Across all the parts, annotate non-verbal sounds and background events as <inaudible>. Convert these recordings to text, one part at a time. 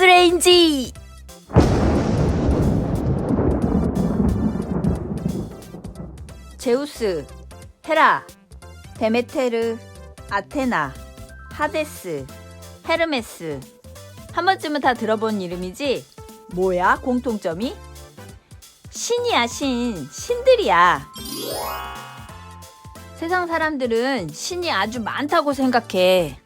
가스레인지! 제우스, 헤라, 데메테르, 아테나, 하데스, 헤르메스. 한 번쯤은 다 들어본 이름이지? 뭐야, 공통점이? 신이야, 신. 신들이야. 세상 사람들은 신이 아주 많다고 생각해.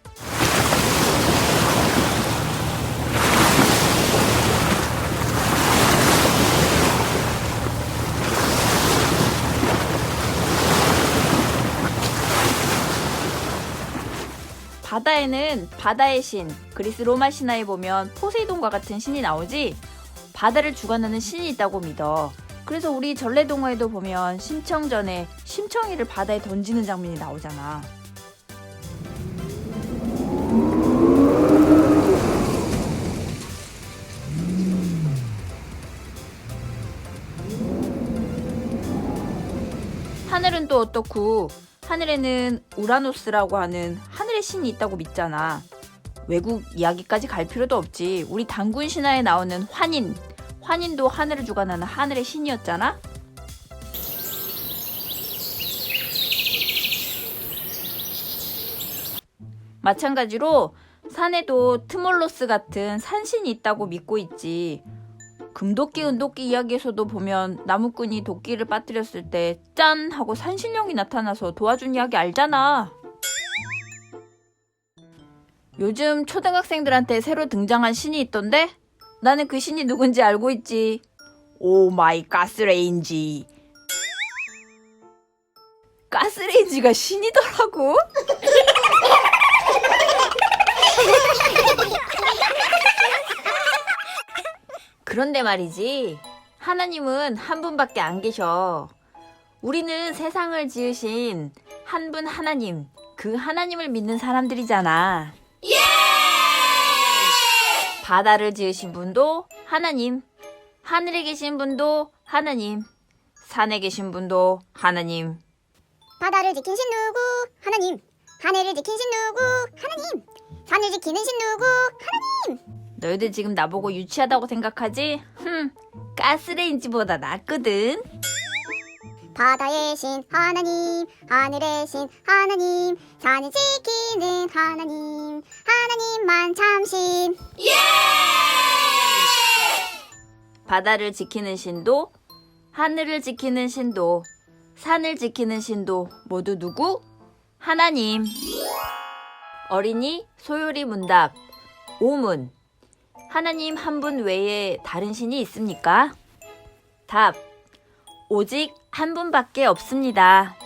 바다에는 바다의 신, 그리스 로마 신화에 보면 포세이돈과 같은 신이 나오지 바다를 주관하는 신이 있다고 믿어. 그래서 우리 전래동화에도 보면 심청전에 심청이를 바다에 던지는 장면이 나오잖아. 하늘은 또 어떻고 하늘에는 우라노스라고 하는 하늘의 신이 있다고 믿잖아. 외국 이야기까지 갈 필요도 없지. 우리 단군 신화에 나오는 환인. 환인도 하늘을 주관하는 하늘의 신이었잖아. 마찬가지로 산에도 트몰로스 같은 산신이 있다고 믿고 있지. 금도끼 은도끼 이야기에서도 보면 나무꾼이 도끼를 빠뜨렸을 때 짠 하고 산신령이 나타나서 도와준 이야기 알잖아. 요즘 초등학생들한테 새로 등장한 신이 있던데? 나는 그 신이 누군지 알고 있지. 오 마이 가스레인지. 가스레인지가 신이더라고? <laughs> 그런데 말이지. 하나님은 한 분밖에 안 계셔. 우리는 세상을 지으신 한 분 하나님, 그 하나님을 믿는 사람들이잖아. 바다를 지으신 분도 하나님, 하늘에 계신 분도 하나님, 산에 계신 분도 하나님. 바다를 지킨 신 누구? 하나님. 하늘을 지킨 신 누구? 하나님. 산을 지키는 신 누구? 하나님. 너희들 지금 나보고 유치하다고 생각하지? 흠, 가스레인지보다 낫거든. 바다의 신 하나님, 하늘의 신 하나님, 산을 지키는 하나님, 하나님만 참신. 바다를 지키는 신도, 하늘을 지키는 신도, 산을 지키는 신도 모두 누구? 하나님. 어린이 소요리 문답. 오문. 하나님 한 분 외에 다른 신이 있습니까? 답. 오직 한 분밖에 없습니다.